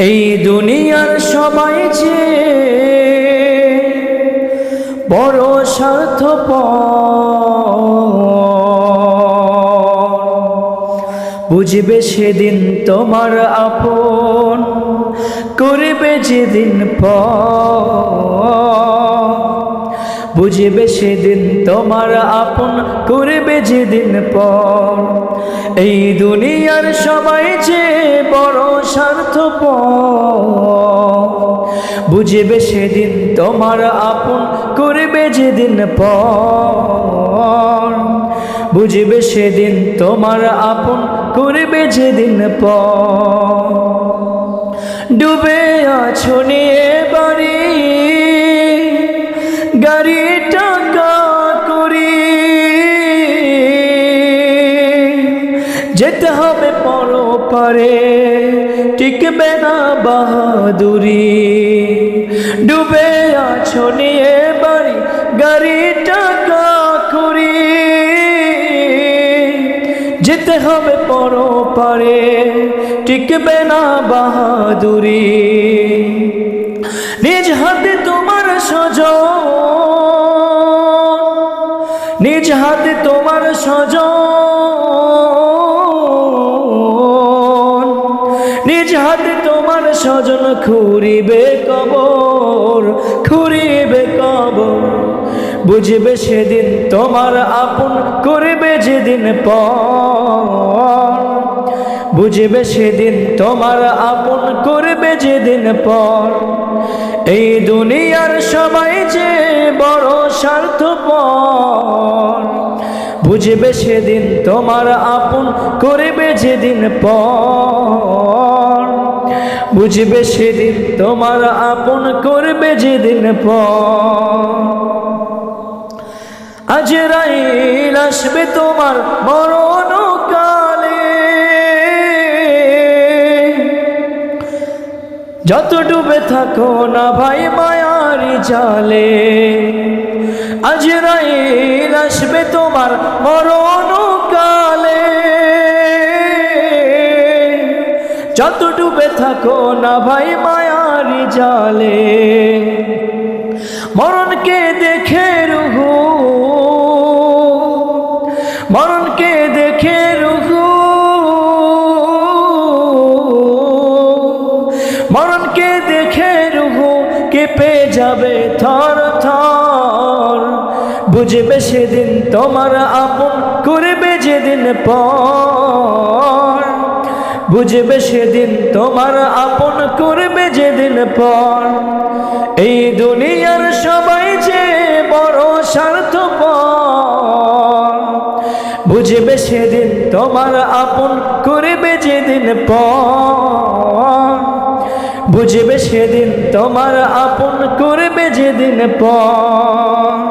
এই দুনিয়ার সবাই যে বড় স্বার্থপ বুঝবে সেদিন তোমার আপন করবে যেদিন পর। বুঝবে সেদিন তোমার আপন করবে যেদিন পর। এই দুনিয়ার সবাই যে বড় স্বার্থপ বুঝবে সেদিন তোমার আপন করবে যেদিন পর। বুঝবে সেদিন তোমার আপন করবে যেদিন পর। ডুবে আছো নিয়ে বাড়ি, গাড়ি যেতে হবে পর পারে টিকবে না বাহাদুরি। ডুবে আছো নিয়ে বাড়ি গাড়ি, টাকা করি যেতে হবে পর পারে টিকবে না বাহাদুরি। নিজ হাতে তোমার সজ নিজ হাতে তোমার সজ নিজ হাতে তোমার স্বজন খুরিবে কবর খুরিবে কবর। বুঝবে সেদিন তোমার আপন করবে যেদিন পর। বুঝবে সেদিন তোমার আপন করবে যেদিন পর। এই দুনিয়ার সবাই যে বড় স্বার্থপর। বুঝবে সেদিন তোমার আপন করবে যেদিন পর। বুঝবে সেদিন, তোমার আপন করবে যেদিন আজ রাইল আসবে তোমার মরণ কালে যত ডুবে থাকো না ভাই মায়ার জালে, আজ রাইল আসবে তোমার মরণ যত ডুবে থাকো না ভাই মায়ার জালে। মরণকে দেখে রুহু। মরণকে দেখে রুহু। মরণকে দেখে রুহু কেঁপে যাবে থর থর। বুঝবে সেদিন তোমার আপন করবে যেদিন পর। বুঝবে সেদিন তোমার আপন করবে যেদিন পর। এই দুনিয়ার সবাই যে বড় স্বার্থপর। বুঝবে সেদিন তোমার আপন করবে যেদিন পর। বুঝবে সেদিন তোমার আপন করবে যেদিন পর।